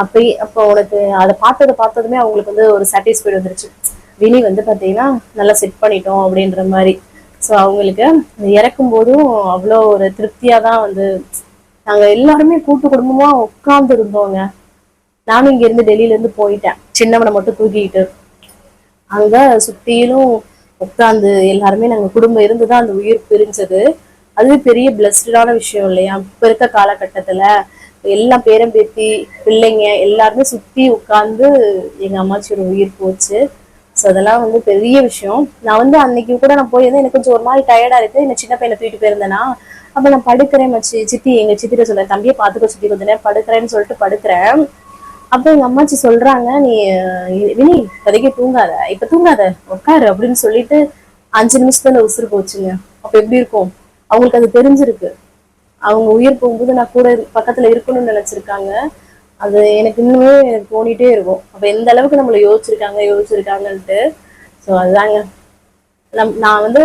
அப்படி அப்போ உனக்கு அதை பார்த்ததை பார்த்ததுமே அவங்களுக்கு வந்து ஒரு சாட்டிஸ்ஃபைடு வந்துருச்சு. வினி வந்து பார்த்தீங்கன்னா நல்லா செட் பண்ணிட்டோம் அப்படின்ற மாதிரி. ஸோ அவங்களுக்கு இறக்கும் போதும் அவ்வளோ ஒரு திருப்தியாக தான் வந்து நாங்க எல்லாருமே கூட்டு குடும்பமா உட்கார்ந்து இருந்தோங்க. நானும் இங்க இருந்து இருந்து போயிட்டேன். சின்னவனை மட்டும் தூக்கிக்கிட்டு. அங்க சுத்திலும் உட்கார்ந்து எல்லாருமே நாங்க குடும்பம் இருந்துதான் அந்த உயிர் பிரிஞ்சது. அதுவே பெரிய பிளஸ்டான விஷயம் இல்லையா? இப்போ இருக்க காலகட்டத்துல எல்லாம் பேரம் பேத்தி பிள்ளைங்க எல்லாருமே சுத்தி உட்கார்ந்து எங்க அம்மாச்சியோட உயிர் போச்சு. ஸோ அதெல்லாம் வந்து பெரிய விஷயம். நான் வந்து அன்னைக்கு கூட நான் போயிருந்தேன். எனக்கு கொஞ்சம் ஒரு மாதிரி டயர்டா இருக்குது என்ன சின்ன பையனை தூக்கிட்டு போயிருந்தேன்னா அப்போ நான் படுக்கிறேன் மச்சி. சித்தி எங்க சித்திட்ட சொல்கிறேன் தம்பியை பார்த்துக்க சுற்றி கொஞ்ச நேரம் படுக்கிறேன்னு சொல்லிட்டு படுக்கிறேன். அப்போ எங்க அம்மாச்சி சொல்றாங்க நீ வினி இப்போதைக்கு தூங்காத. இப்ப தூங்காத. உட்காரு அப்படின்னு சொல்லிட்டு அஞ்சு நிமிஷத்துல உசுறு போச்சுங்க. அப்ப எப்படி இருக்கும்? அவங்களுக்கு அது தெரிஞ்சிருக்கு. அவங்க உயிர் போகும்போது நான் கூட பக்கத்துல இருக்கணும்னு நினைச்சிருக்காங்க. அது எனக்கு இன்னுமே எனக்கு தோணிட்டே இருக்கும். அப்ப எந்த அளவுக்கு நம்மள யோசிச்சிருக்காங்க யோசிச்சிருக்காங்கன்ட்டு. ஸோ அதுதாங்க. நம் நான் வந்து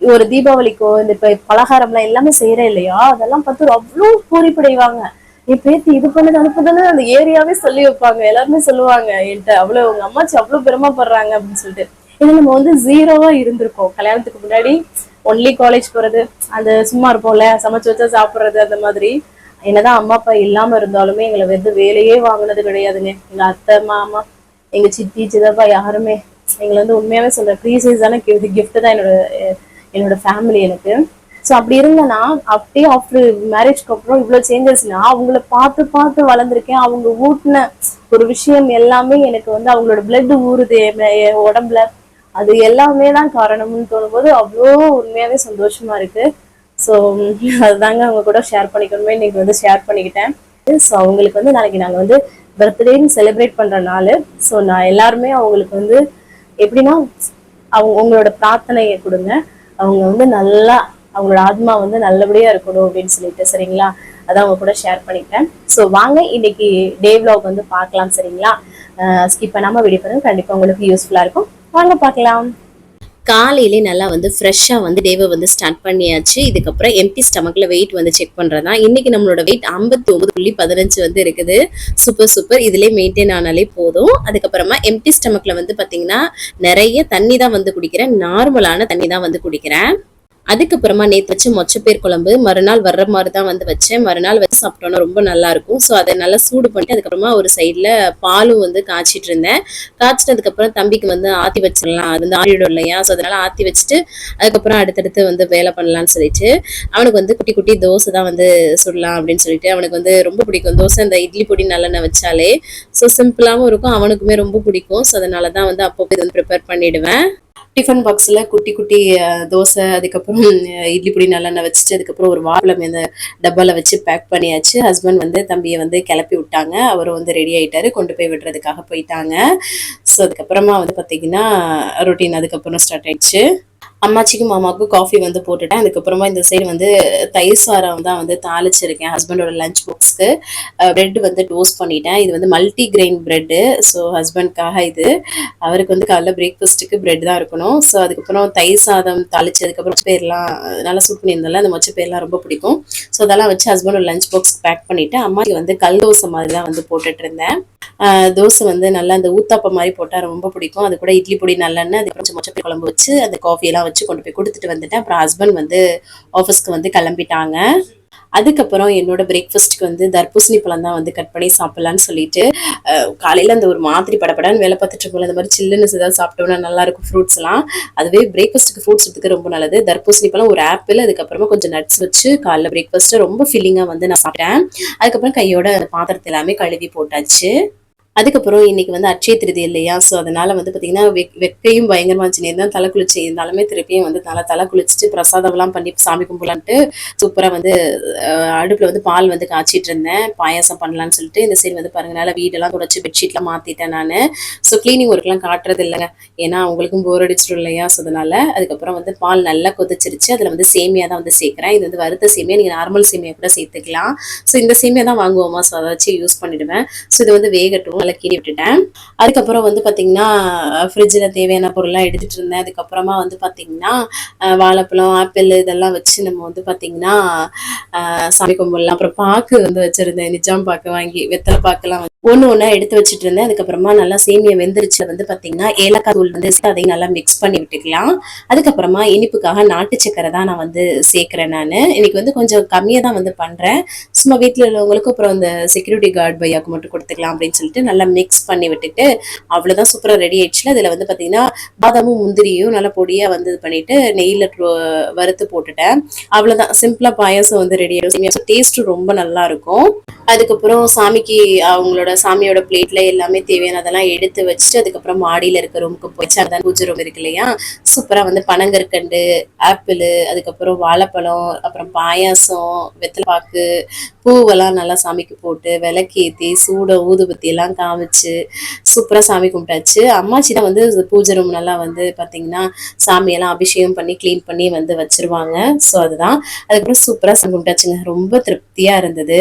ஒரு தீபாவளிக்கோ இந்த இப்ப பலகாரம்லாம் எல்லாமே செய்யறேன் இல்லையா? அதெல்லாம் பார்த்து அவ்வளோ பூரிப்படைவாங்க நீ பேத்தி இது பண்ணது அனுப்புதுன்னு அந்த ஏரியாவே சொல்லி வைப்பாங்க. எல்லாருமே சொல்லுவாங்க என்கிட்ட அவ்வளவு உங்க அம்மாச்சி அவ்வளவு பெருமைப்படுறாங்க அப்படின்னு சொல்லிட்டு. இது நம்ம வந்து ஜீரோவா இருந்திருக்கோம். கல்யாணத்துக்கு முன்னாடி ஒன்லி காலேஜ் போறது அந்த சும்மா இருப்போம்ல சமைச்சு வச்சா சாப்பிடுறது அந்த மாதிரி. என்னதான் அம்மா அப்பா இல்லாம இருந்தாலுமே எங்களை வந்து வேலையே வாங்கினது கிடையாதுங்க. எங்க அத்தை மாமா எங்க சித்தி சிதப்பா யாருமே எங்களை வந்து உண்மையாவே சொல்ற ப்ரீசைஸான கிஃப்ட் தான் என்னோட என்னோட ஃபேமிலி எனக்கு. ஸோ அப்படி இருந்தேன்னா அப்படியே ஆஃப்டர் மேரேஜ்க்கு அப்புறம் இவ்வளோ சேஞ்சஸ்னா அவங்கள பார்த்து பார்த்து வளர்ந்துருக்கேன். அவங்க ஊட்டின ஒரு விஷயம் எல்லாமே எனக்கு வந்து அவங்களோட பிளட் ஊறுது என் உடம்புல. அது எல்லாமே தான் காரணம்னு தோணும்போது அவ்வளோ உண்மையாகவே சந்தோஷமா இருக்கு. ஸோ அதுதாங்க அவங்க கூட ஷேர் பண்ணிக்கணுமே இன்னைக்கு வந்து ஷேர் பண்ணிக்கிட்டேன். ஸோ அவங்களுக்கு வந்து நாளைக்கு நாங்கள் வந்து பர்த்டேன்னு செலிப்ரேட் பண்ணுற நாள். ஸோ நான் எல்லாருமே அவங்களுக்கு வந்து எப்படின்னா அவங்க உங்களோட பிரார்த்தனையை கொடுங்க. அவங்க வந்து நல்லா அவங்களோட ஆத்மா வந்து நல்லபடியா இருக்கணும் அப்படின்னு சொல்லிட்டு சரிங்களா? அதான் அவங்க கூட ஷேர் பண்ணிட்டேன். ஸோ வாங்க இன்னைக்கு டே விலாக் வந்து பார்க்கலாம் சரிங்களா? ஸ்கிப் பண்ணாம வீடியோ பாருங்க. கண்டிப்பா உங்களுக்கு யூஸ்ஃபுல்லா இருக்கும். வாங்க பார்க்கலாம். காலையிலே நல்லா வந்து ஃப்ரெஷ்ஷாக வந்து டேவை வந்து ஸ்டார்ட் பண்ணியாச்சு. இதுக்கப்புறம் எம்டி ஸ்டமக்கில் வெயிட் வந்து செக் பண்ணுறதா இன்னைக்கு நம்மளோட வெயிட் ஐம்பத்தி ஒம்பது புள்ளி பதினஞ்சு வந்து இருக்குது. சூப்பர் சூப்பர் இதுலேயே மெயின்டைன் ஆனாலே போதும். அதுக்கப்புறமா எம்டி ஸ்டமக்கில் வந்து பார்த்தீங்கன்னா நிறைய தண்ணி தான் வந்து குடிக்கிறேன். நார்மலான தண்ணி தான் வந்து குடிக்கிறேன். அதுக்கப்புறமா நேற்று வச்சு மொச்சப்பேர் குழம்பு மறுநாள் வர்ற மாதிரி தான் வந்து வச்சேன். மறுநாள் வச்சு சாப்பிட்டோன்னா ரொம்ப நல்லா இருக்கும் ஸோ அதை நல்லா சூடு பண்ணிட்டு அதுக்கப்புறமா ஒரு சைடில் பாலும் வந்து காய்ச்சிட்டு இருந்தேன். காய்ச்சிட்டதுக்கப்புறம் தம்பிக்கு வந்து ஆற்றி வச்சிடலாம். அது வந்து ஆறிடும் இல்லையா? ஸோ அதனால ஆற்றி வச்சுட்டு அதுக்கப்புறம் அடுத்தடுத்து வந்து வேலை பண்ணலாம்னு சொல்லிட்டு அவனுக்கு வந்து குட்டி குட்டி தோசை தான் வந்து சுடலாம் அப்படின்னு சொல்லிட்டு அவனுக்கு வந்து ரொம்ப பிடிக்கும். தோசை இந்த இட்லி பொடி நல்லெண்ணெய் வச்சாலே. ஸோ சிம்பிளாகவும் இருக்கும். அவனுக்குமே ரொம்ப பிடிக்கும். ஸோ அதனால தான் வந்து அப்பப்போ இது வந்து ப்ரிப்பேர் பண்ணிடுவேன். டிஃபன் பாக்ஸில் குட்டி குட்டி தோசை அதுக்கப்புறம் இட்லி பொடி நல்லெண்ணெய் வச்சுட்டு அதுக்கப்புறம் ஒரு வாழைப்பழம் இந்த டப்பாவில் வச்சு பேக் பண்ணியாச்சு. ஹஸ்பண்ட் வந்து தம்பியை வந்து கிளப்பி விட்டாங்க. அவரும் வந்து ரெடி ஆயிட்டாரு. கொண்டு போய் விடுறதுக்காக போயிட்டாங்க. ஸோ அதுக்கப்புறமா வந்து பார்த்தீங்கன்னா ரொட்டீன் அதுக்கப்புறம் ஸ்டார்ட் ஆயிடுச்சு. அம்மாச்சிக்கும் மாமாவுக்கும் காஃபி வந்து போட்டுட்டேன். அதுக்கப்புறமா இந்த சைடு வந்து தயிர் சாரம் தான் வந்து தாளிச்சிருக்கேன். ஹஸ்பண்டோட லஞ்ச் பாக்ஸ்க்கு பிரெட் வந்து டோஸ்ட் பண்ணிட்டேன். இது வந்து மல்டி கிரெயின் பிரெட்டு ஸோ ஹஸ்பண்ட்காக இது. அவருக்கு வந்து காலைல பிரேக்ஃபாஸ்ட்டுக்கு பிரெட் தான் இருக்கணும். ஸோ அதுக்கப்புறம் தயிர் சாதம் தாளிச்சதுக்கப்புறம் பேர்லாம் நல்லா சூட் பண்ணியிருந்தால அந்த மொச்ச பேர்லாம் ரொம்ப பிடிக்கும். ஸோ அதெல்லாம் வச்சு ஹஸ்பண்டோட லஞ்ச் பாக்ஸ் பேக் பண்ணிட்டு அம்மாக்கு வந்து கல் தோசை மாதிரி தான் வந்து போட்டுட்டு இருந்தேன். தோசை வந்து நல்லா அந்த ஊத்தாப்பம் மாதிரி போட்டால் ரொம்ப பிடிக்கும். அது கூட இட்லி பொடி நல்லெண்ணெய் அதுக்கப்புறம் கொஞ்சம் குழம்பு வச்சு அந்த காஃபியெல்லாம் வச்சு கொண்டு போய் கொடுத்துட்டு வந்துட்டேன் அப்புறம் ஹஸ்பண்ட் வந்து ஆஃபீஸ்க்கு வந்து கிளம்பிட்டாங்க. அதுக்கப்புறம் என்னோட பிரேக்ஃபாஸ்ட்டுக்கு வந்து தர்பூசணி பழம் தான் வந்து கட் பண்ணி சாப்பிடலான்னு சொல்லிட்டு காலையில் அந்த ஒரு மாதிரி படப்படான்னு வேலை பார்த்துட்டு போல இந்த மாதிரி சில்லுன்னு ஏதாவது சாப்பிட்டோம்னா நல்லா இருக்கும் ஃப்ரூட்ஸ் எல்லாம். அதுவே பிரேக்ஃபாஸ்ட்டுக்கு ஃப்ரூட்ஸ் எடுத்துக்க ரொம்ப நல்லது. தர்பூசணி பழம் ஒரு ஆப்பிள் அதுக்கப்புறமா கொஞ்சம் நட்ஸ் வச்சு காலைல பிரேக்ஃபாஸ்ட்டை ரொம்ப ஃபில்லிங்காக வந்து நான் சாப்பிட்டேன். அதுக்கப்புறம் கையோட அந்த பாத்திரத்தை எல்லாமே கழுவி போட்டாச்சு. அதுக்கப்புறம் இன்னைக்கு வந்து அட்சய திருதி இல்லையா? ஸோ அதனால வந்து பார்த்தீங்கன்னா வெக்கையும் பயங்கரமா இருந்துச்சு. தான் தலை குளிச்சு இருந்தாலுமே திருப்பியும் வந்து நல்லா தலை குளிச்சுட்டு பிரசாதம்லாம் பண்ணி சாமி கும்பலான்ட்டு சூப்பராக வந்து அடுப்பில் வந்து பால் வந்து காய்ச்சிட்டு இருந்தேன். பாயாசம் பண்ணலாம்னு சொல்லிட்டு இந்த சைடு வந்து பாருங்க நல்லா வீடெல்லாம் தொடச்சி பெட்ஷீட்லாம் மாற்றிட்டேன் நான். ஸோ க்ளீனிங் ஒர்க்லாம் காட்டுறது இல்லைங்க. ஏன்னா அவங்களுக்கும் போர் அடிச்சிடும் இல்லையா? ஸோ அதனால அதுக்கப்புறம் வந்து பால் நல்லா கொதிச்சிருச்சு. அதில் வந்து சேமியா தான் வந்து சேர்க்குறேன். இது வந்து வறுத்த சேமியா நீங்கள் நார்மல் சேமியா கூட சேர்த்துக்கலாம். ஸோ இந்த சேமியா தான் வாங்குவோமா? ஸோ அதை வச்சு யூஸ் பண்ணிடுவேன். ஸோ இது வந்து வேகட்டும். நல்லா கீறி விட்டுட்டேன். அதுக்கப்புறம் வந்து பார்த்தீங்கன்னா ஃப்ரிட்ஜில் தேவையான பொருள்லாம் எடுத்துகிட்டு இருந்தேன். அதுக்கப்புறமா வந்து பார்த்தீங்கன்னா வாழைப்பழம் ஆப்பிள் இதெல்லாம் வச்சு நம்ம வந்து பார்த்தீங்கன்னா அஹ், சாமி கும்பிடலாம் அப்புறம் பாக்கு வந்து வச்சுருந்தேன். நிஜாம் பாக்கு வாங்கி வெத்தலை பாக்குலாம் ஒன்று ஒன்றா எடுத்து வச்சுட்டு இருந்தேன். அதுக்கப்புறமா நல்லா சேமியா வெந்துருச்சு. வந்து பார்த்தீங்கன்னா ஏலக்காய் தூள் வந்து அதையும் நல்லா மிக்ஸ் பண்ணி விட்டுக்கலாம். அதுக்கப்புறமா இனிப்புக்காக நாட்டு சக்கரை தான் நான் வந்து சேர்க்குறேன் நான். இன்னைக்கு வந்து கொஞ்சம் கம்மியாக தான் வந்து பண்ணுறேன் சும்மா வீட்டில் உள்ளவங்களுக்கும் அப்புறம் அந்த செக்யூரிட்டி கார்டு பையாக்கு மட்டும் கொடுத்துக்கலாம் அப்படின்னு சொல்லிட்டு நல்லா மிக்ஸ் பண்ணி விட்டுட்டு அவ்வளோதான் சூப்பராக ரெடி ஆயிடுச்சுல. அதில் வந்து பார்த்தீங்கன்னா பாதாமும் முந்திரியும் நல்லா பொடியாக வந்து இது பண்ணிட்டு நெய்யில் வறுத்து போட்டுட்டேன். அவ்வளோதான் சிம்பிளாக பாயாசம் வந்து ரெடி ஆகிடும் டேஸ்ட்டும் ரொம்ப நல்லா இருக்கும். அதுக்கப்புறம் சாமிக்கு அவங்களோட சாமியோட பிளேட்ல எல்லாமே தேவையானதெல்லாம் எடுத்து வச்சுட்டு அதுக்கப்புறம் மாடியில இருக்க ரூமுக்கு போயிச்சு அதான் பூஜை ரூம் இருக்கு இல்லையா? சூப்பரா வந்து பனங்கற்கண்டு ஆப்பிள் அதுக்கப்புறம் வாழைப்பழம் அப்புறம் பாயாசம் வெத்தலைப்பாக்கு பூவெல்லாம் நல்லா சாமிக்கு போட்டு விளக்கேத்தி சூட ஊதுபத்தி எல்லாம் காமிச்சு சூப்பரா சாமி கும்பிட்டாச்சு. அம்மாச்சி தான் வந்து பூஜை ரூம் நல்லா வந்து பாத்தீங்கன்னா சாமியெல்லாம் அபிஷேகம் பண்ணி க்ளீன் பண்ணி வந்து வச்சிருவாங்க. ஸோ அதுதான். அதுக்கப்புறம் சூப்பரா சாமி கும்பிட்டாச்சுங்க. ரொம்ப திருப்தியா இருந்தது.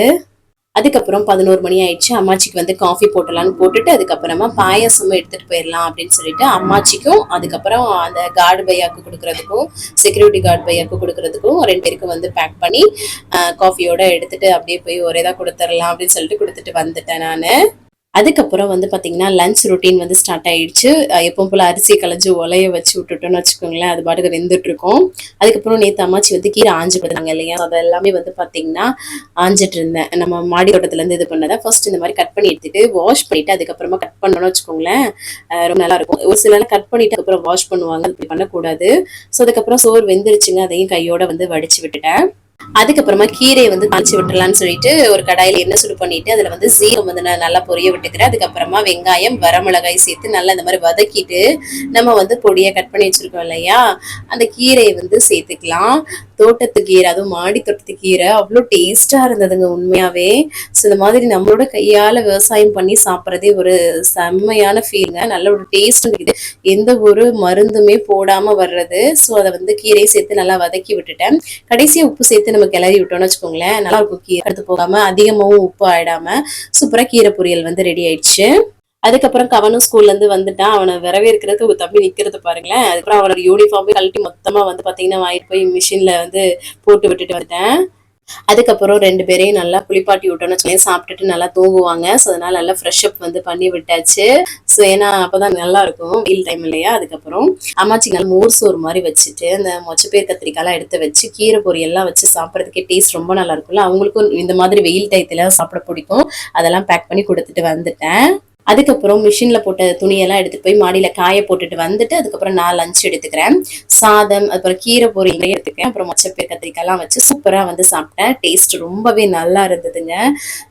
அதுக்கப்புறம் பதினோரு மணி ஆயிடுச்சு. அம்மாச்சிக்கு வந்து காஃபி போட்டலான்னு போட்டுட்டு அதுக்கப்புறமா பாயசமும் எடுத்துட்டு போயிடலாம் அப்படின்னு சொல்லிட்டு அம்மாச்சிக்கும் அதுக்கப்புறம் அந்த கார்டு பையாக்கு கொடுக்கறதுக்கும் செக்யூரிட்டி கார்டு பையாக்கு கொடுக்கறதுக்கும் ரெண்டு பேருக்கும் வந்து பேக் பண்ணி காஃபியோட எடுத்துட்டு அப்படியே போய் ஒரே தான் கொடுத்துடலாம் அப்படின்னு சொல்லிட்டு கொடுத்துட்டு வந்துட்டேன் நான். அதுக்கப்புறம் வந்து பார்த்தீங்கன்னா லஞ்ச் ரொட்டீன் வந்து ஸ்டார்ட் ஆயிடுச்சு. அஹ் எப்பவும் போல அரிசி களைஞ்சு ஒலைய வச்சு விட்டுட்டோம்னு வச்சுக்கோங்களேன் அது பாட்டுக்கு வெந்துட்டுருக்கும். அதுக்கப்புறம் நேற்று அம்மாச்சி வந்து கீரை ஆஞ்சு போடுறாங்க இல்லையா? அது எல்லாமே வந்து பார்த்தீங்கன்னா ஆஞ்சிட்டு இருந்தேன். நம்ம மாடி தோட்டத்துலேருந்து இது பண்ணதை ஃபர்ஸ்ட் இந்த மாதிரி கட் பண்ணி எடுத்துட்டு வாஷ் பண்ணிட்டு அதுக்கப்புறமா கட் பண்ணணும்னு வச்சுக்கோங்களேன் ரொம்ப நல்லா இருக்கும். ஒரு சில கட் பண்ணிட்டு அதுக்கப்புறம் வாஷ் பண்ணுவாங்க அப்படி பண்ணக்கூடாது. ஸோ அதுக்கப்புறம் சோறு வெந்துருச்சுங்க அதையும் கையோட வந்து வடிச்சு விட்டுட்டேன். அதுக்கப்புறமா கீரையை வந்து தாளிச்சு விட்டுறலாம்னு சொல்லிட்டு ஒரு கடாயில எண்ணெய் சுடு பண்ணிட்டு அதுல வந்து சீரம் வந்து நான் நல்லா பொரிய விட்டுக்கிறேன். அதுக்கப்புறமா வெங்காயம் வரமிளகாய் சேர்த்து நல்லா இந்த மாதிரி வதக்கிட்டு நம்ம வந்து பொடியை கட் பண்ணி வச்சிருக்கோம் இல்லையா? அந்த கீரையை வந்து சேர்த்துக்கலாம். தோட்டத்து கீரை அதுவும் மாடி தோட்டத்து கீரை அவ்வளோ டேஸ்டா இருந்ததுங்க உண்மையாவே. ஸோ இந்த மாதிரி நம்மளோட கையால விவசாயம் பண்ணி சாப்பிட்றதே ஒரு செம்மையான ஃபீலுங்க நல்ல ஒரு டேஸ்ட் இருக்குது. எந்த ஒரு மருந்துமே போடாம வர்றது. ஸோ அதை வந்து கீரையை சேர்த்து நல்லா வதக்கி விட்டுட்டேன். கடைசியா உப்பு சேர்த்து நம்ம கிளறி விட்டோம்னு வச்சுக்கோங்களேன். நல்லா இருக்கும் கீரை எடுத்து போகாம அதிகமாகவும் உப்பு ஆயிடாம. சூப்பராக கீரை பொரியல் வந்து ரெடி ஆயிடுச்சு. அதுக்கப்புறம் கவனும் ஸ்கூல்ல இருந்து வந்துட்டான். அவனை வரவேற்கிறதுக்கு ஒரு தம்பி நிக்கிறது பாருங்களேன். அதுக்கப்புறம் அவனோட யூனிஃபார்மே கழட்டி மொத்தமா வந்து பாத்தீங்கன்னா வாங்கிட்டு போய் மிஷின்ல வந்து போட்டு விட்டுட்டு வந்துட்டேன். அதுக்கப்புறம் ரெண்டு பேரையும் நல்லா குளிப்பாட்டி விட்டோம்னு சொல்லி சாப்பிட்டுட்டு நல்லா தூங்குவாங்க. ஸோ அதனால நல்லா ஃப்ரெஷ் அப் வந்து பண்ணி விட்டாச்சு. ஸோ ஏன்னா அப்போதான் நல்லா இருக்கும். வெயில் டைம் இல்லையா? அதுக்கப்புறம் அம்மாச்சி நல்லா மோர் சோறு மாதிரி வச்சுட்டு அந்த மொச்சப்பேர் கத்திரிக்காய்லாம் எடுத்து வச்சு கீரை பொரியெல்லாம் வச்சு சாப்பிட்றதுக்கே டேஸ்ட் ரொம்ப நல்லா இருக்கும்ல. அவங்களுக்கும் இந்த மாதிரி வெயில் டயத்துல சாப்பிட பிடிக்கும். அதெல்லாம் பேக் பண்ணி கொடுத்துட்டு வந்துட்டேன். அதுக்கப்புறம் மிஷினில் போட்ட துணியெல்லாம் எடுத்து போய் மாடியில் காய போட்டுட்டு வந்துட்டு அதுக்கப்புறம் நான் லஞ்ச் எடுத்துக்கிறேன். சாதம் அப்புறம் கீரை பொரியல் எடுத்துக்கிறேன். அப்புறம் மொச்சப்பேர் கத்திரிக்காய்லாம் வச்சு சூப்பராக வந்து சாப்பிட்டேன். டேஸ்ட் ரொம்பவே நல்லா இருந்ததுங்க.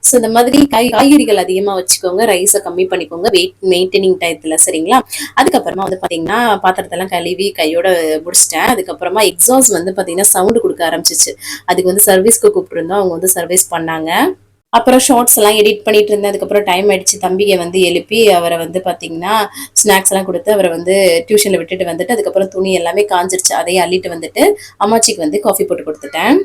ஸோ இந்த மாதிரி காய் காய்கறிகள் அதிகமாக வச்சுக்கோங்க. ரைஸை கம்மி பண்ணிக்கோங்க. வெயிட் மெயின்டைனிங் டயத்தில் சரிங்களா? அதுக்கப்புறமா வந்து பார்த்தீங்கன்னா பாத்திரத்தெல்லாம் கழுவி கையோட முடிச்சிட்டேன். அதுக்கப்புறமா எக்ஸாஸ்ட் வந்து பார்த்தீங்கன்னா சவுண்டு கொடுக்க ஆரம்பிச்சிச்சு. அதுக்கு வந்து சர்வீஸ்க்கு கூப்பிட்டுருந்தோம். அவங்க வந்து சர்வீஸ் பண்ணாங்க. அப்புறம் ஷார்ட்ஸ் எல்லாம் எடிட் பண்ணிட்டு இருந்தேன். அதுக்கப்புறம் டைம் ஆயிடுச்சு. தம்பியை வந்து எழுப்பி அவரை வந்து பாத்தீங்கன்னா ஸ்நாக்ஸ் எல்லாம் கொடுத்து அவரை வந்து டியூஷன்ல விட்டுட்டு வந்துட்டு அதுக்கப்புறம் துணி எல்லாமே காஞ்சிருச்சு. அதையும் அள்ளிட்டு வந்துட்டு அம்மாச்சிக்கு வந்து காஃபி போட்டு கொடுத்துட்டேன்.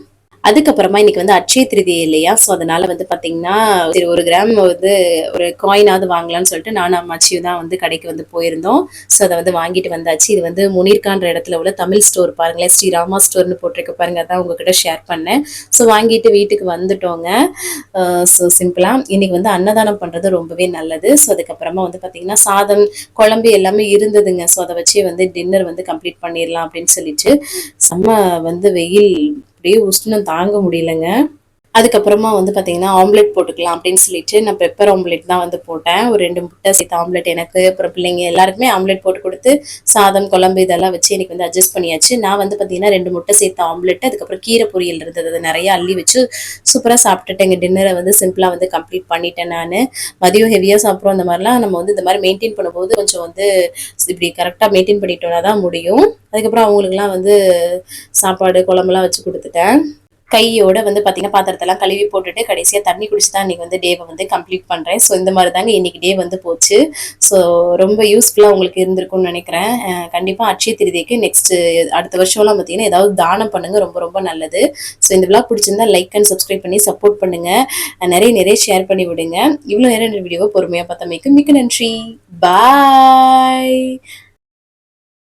அதுக்கப்புறமா இன்னைக்கு வந்து அட்சய திருதி இல்லையா? ஸோ அதனால வந்து பார்த்தீங்கன்னா சரி ஒரு கிராம் வந்து ஒரு காயினாவது வாங்கலாம்னு சொல்லிட்டு நானும் அம்மாச்சியும் தான் வந்து கடைக்கு வந்து போயிருந்தோம். ஸோ அதை வந்து வாங்கிட்டு வந்தாச்சு. இது வந்து முனீர்கான்ற இடத்துல உள்ள தமிழ் ஸ்டோர் பாருங்களேன். ஸ்ரீராமா ஸ்டோர்னு போட்டிருக்க பாருங்க. அதான் உங்ககிட்ட ஷேர் பண்ணேன். ஸோ வாங்கிட்டு வீட்டுக்கு வந்துட்டோங்க. ஸோ சிம்பிளாக இன்னைக்கு வந்து அன்னதானம் பண்ணுறது ரொம்பவே நல்லது. ஸோ அதுக்கப்புறமா வந்து பார்த்தீங்கன்னா சாதம் குழம்பு எல்லாமே இருந்ததுங்க. ஸோ அதை வச்சே வந்து டின்னர் வந்து கம்ப்ளீட் பண்ணிடலாம் அப்படின்னு சொல்லிட்டு. செம்ம வந்து வெயில் அப்படியே உஷ்ணம் தாங்க முடியலங்க. அதுக்கப்புறமா வந்து பார்த்தீங்கன்னா ஆம்லெட் போட்டுக்கலாம் அப்படின்னு சொல்லிட்டு நான் பெப்பர் ஆம்லெட் தான் வந்து போட்டேன். ஒரு ரெண்டு முட்டை சேர்த்து ஆம்லெட் எனக்கு அப்புறம் பிள்ளைங்க எல்லாருக்குமே ஆம்லெட் போட்டு கொடுத்து சாதம் குழம்பு இதெல்லாம் வச்சு எனக்கு வந்து அட்ஜஸ்ட் பண்ணியாச்சு. நான் வந்து பார்த்தீங்கன்னா ரெண்டு முட்டை சேர்த்து ஆம்லெட் அதுக்கப்புறம் கீரை பொரியல் இருந்தது. அதை நிறைய அள்ளி வச்சு சூப்பராக சாப்பிட்டுட்டு எங்கள் டின்னரை வந்து சிம்பிளாக வந்து கம்ப்ளீட் பண்ணிட்டேன் நான். மதியம் ஹெவியாக சாப்பிட்றோம். அந்த மாதிரிலாம் நம்ம வந்து இந்த மாதிரி மெயின்டைன் பண்ணும்போது கொஞ்சம் வந்து இப்படி கரெக்டாக மெயின்டைன் பண்ணிட்டோம்னா தான் முடியும். அதுக்கப்புறம் அவங்களுக்குலாம் வந்து சாப்பாடு குழம்புலாம் வச்சு கொடுத்துட்டேன். கையோட வந்து பார்த்தீங்கன்னா பாத்திரத்தெல்லாம் கழுவி போட்டுட்டு கடைசியாக தண்ணி குடிச்சு தான் இன்னைக்கு வந்து டேவை வந்து கம்ப்ளீட் பண்ணுறேன் ஸோ இந்த மாதிரி தாங்க இன்னைக்கு டே வந்து போச்சு. ஸோ ரொம்ப யூஸ்ஃபுல்லாக உங்களுக்கு இருந்திருக்கும்னு நினைக்கிறேன். கண்டிப்பாக அட்சய திருதிக்கு நெக்ஸ்ட் அடுத்த வருஷம்லாம் பார்த்தீங்கன்னா ஏதாவது தானம் பண்ணுங்க ரொம்ப ரொம்ப நல்லது. ஸோ இந்த விழா பிடிச்சிருந்தா லைக் அண்ட் சப்ஸ்கிரைப் பண்ணி சப்போர்ட் பண்ணுங்க. நிறைய நிறைய ஷேர் பண்ணி விடுங்க. இவ்வளோ நேரம் இந்த வீடியோவை பொறுமையாக பார்த்தமைக்கு மிக்க நன்றி. பாய்